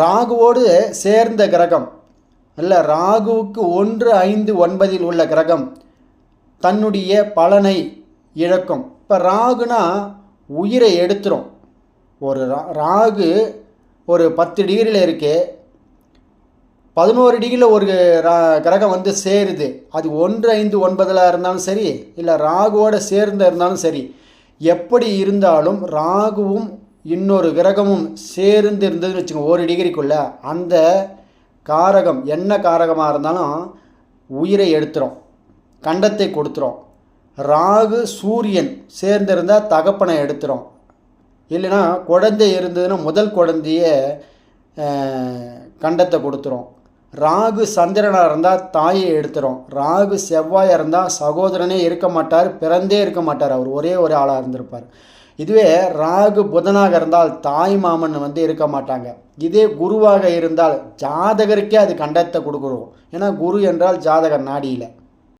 ராகுவோடு சேர்ந்த கிரகம். இல்லை ராகுவுக்கு ஒன்று ஐந்து ஒன்பதில் உள்ள கிரகம் தன்னுடைய பலனை இழக்கும். இப்போ ராகுனா உயிரை எடுத்துரும். ஒரு ரா ராகு ஒரு பத்து டிகிரியில் இருக்கு. பதினோரு டிகிரியில் ஒரு ரா கிரகம் வந்து சேருது. அது ஒன்று ஐந்து ஒன்பதில் இருந்தாலும் சரி இல்லை ராகுவோட சேர்ந்து இருந்தாலும் சரி எப்படி இருந்தாலும் ராகுவும் இன்னொரு கிரகமும் சேர்ந்து இருந்ததுன்னு வச்சுக்கோங்க ஒரு டிகிரிக்குள்ள அந்த காரகம் என்ன காரகமாக இருந்தாலும் உயிரை எடுத்துரும் கண்டத்தை கொடுத்துரும். ராகு சூரியன் சேர்ந்திருந்தால் தகப்பனை எடுத்துரும். இல்லைன்னா குழந்தை இருந்ததுன்னா முதல் குழந்தைய கண்டத்தை கொடுத்துரும். ராகு சந்திரனாக இருந்தால் தாயை எடுத்துரும். ராகு செவ்வாயாக இருந்தால் சகோதரனே இருக்க மாட்டார் பிறந்தே இருக்க மாட்டார் அவர். ஒரே ஒரு ஆளாக இருந்திருப்பார். இதுவே ராகு புதனாக இருந்தால் தாய் மாமன் வந்து இருக்க மாட்டாங்க. இதே குருவாக இருந்தால் ஜாதகருக்கே அது கண்டத்தை கொடுக்குறோம் ஏன்னா குரு என்றால் ஜாதகர் நாடியில்.